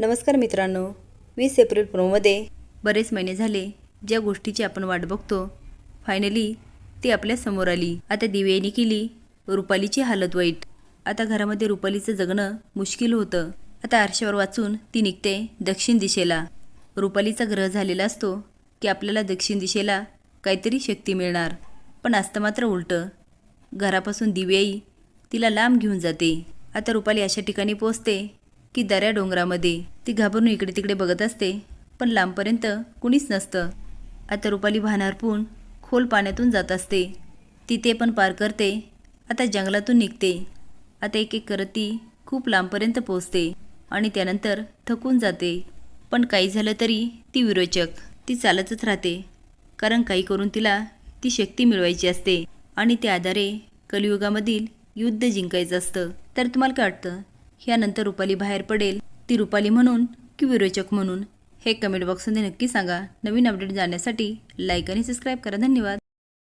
नमस्कार मित्रांनो वीस एप्रिल प्रोमध्ये बरेच महिने झाले ज्या गोष्टीची आपण वाट बघतो. फायनली ती आपल्यासमोर आली. आता दिव्याने केली रुपालीची हालत वाईट. आता घरामध्ये रुपालीचं जगणं मुश्किल होतं. आता आरशावर वाचून ती निघते दक्षिण दिशेला. रुपालीचा ग्रह झालेला असतो की आपल्याला दक्षिण दिशेला काहीतरी शक्ती मिळणार. पण असतं मात्र उलटं. घरापासून दिव्याई तिला लांब घेऊन जाते. आता रुपाली अशा ठिकाणी पोचते की दऱ्या डोंगरामध्ये. ती घाबरून इकडे तिकडे बघत असते पण लांबपर्यंत कुणीच नसतं. आता रुपाली भान हरपून खोल पाण्यातून जात असते. ती ते पण पार करते. आता जंगलातून निघते. आता एक एक करत ती खूप लांबपर्यंत पोचते आणि त्यानंतर थकून जाते. पण काही झालं तरी ती विरोचक ती चालतच राहते. कारण काही करून तिला ती शक्ती मिळवायची असते आणि त्या आधारे कलियुगामधील युद्ध जिंकायचं असतं. तर तुम्हाला काय वाटतं? यानंतर रुपाली बाहेर पडेल. ती रुपाली म्हणून की विरोचक म्हणून. हे कमेंट बॉक्समध्ये नक्की सांगा. नवीन अपडेट जाण्यासाठी लाईक आणि सबस्क्राईब करा. धन्यवाद.